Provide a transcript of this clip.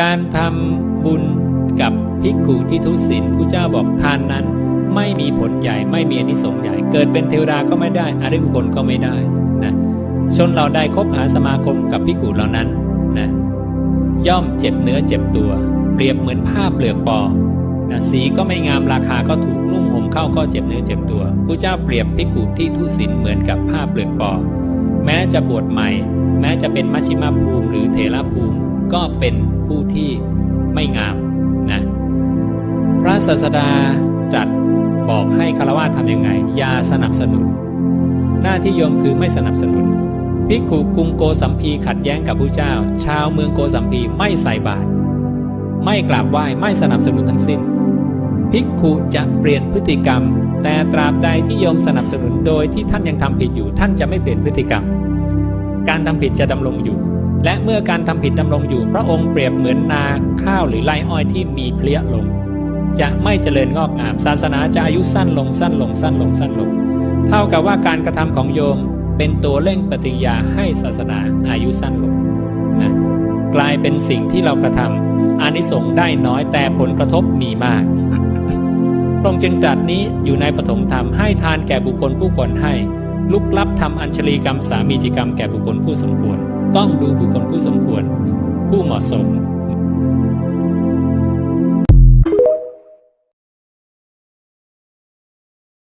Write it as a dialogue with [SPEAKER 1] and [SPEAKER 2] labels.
[SPEAKER 1] การทำบุญกับภิกขุที่ทุศีลผู้เจ้าบอกทานนั้น ไม่มีผลใหญ่ไม่มีอนิสงส์ใหญ่ เกิดเป็นเทวดาก็ไม่ได้อริยบุคคลก็ไม่ได้นะชนเราได้คบหาสมาคมกับภิกขุเหล่านั้นนะย่อมเจ็บเนื้อเจ็บตัว เปรียบเหมือนผ้าเปลือกปอนะสีก็ไม่งามราคาก็ถูกนุ่งห่มเข้าก็เจ็บเนื้อเจ็บตัวผู้เจ้าเปรียบภิกขุที่ทุศีลเหมือนกับผ้าเปลือกปอ แม้จะบวชใหม่ แม้จะเป็นมัชชิมภูมิหรือเทระภูมิก็เป็น ผู้ที่ไม่งามนะพระศาสดาตรัสบอกให้คารวะทำยังไงอย่าสนับสนุน หน้าที่โยมคือไม่สนับสนุนภิกขุกรุงโกสัมพีขัดแย้งกับพระเจ้า ชาวเมืองโกสัมพีไม่ใส่บาตรไม่กราบไหว้ไม่สนับสนุนทั้งสิ้นภิกขุจะเปลี่ยนพฤติกรรม แต่ตราบใดที่โยมสนับสนุนโดยที่ท่านยังทำผิดอยู่ ท่านจะไม่เปลี่ยนพฤติกรรม การทำผิดจะดำรงอยู่ และเมื่อการทำผิดดำรงอยู่ พระองค์เปรียบเหมือนนาข้าวหรือไรอ้อยที่มีเพลี้ยลง จะไม่เจริญงอกงามศาสนาจะอายุสั้นลงสั้นลงสั้นลงสั้นลง เท่ากับว่าการกระทำของโยมเป็นตัวเร่งปฏิยาให้ศาสนาอายุสั้นลงนะกลายเป็นสิ่งที่เรากระทำอานิสงส์ได้น้อยแต่ผลกระทบมีมากพระองค์จึงตรัสนี้อยู่ในปฐมธรรมให้ทานแก่บุคคลผู้ควรให้ ลุกลับทำอัญชลีกรรมสามีจิกรรมแก่บุคคลผู้สมควร ต้องดูบุคคลผู้สมควร ผู้เหมาะสม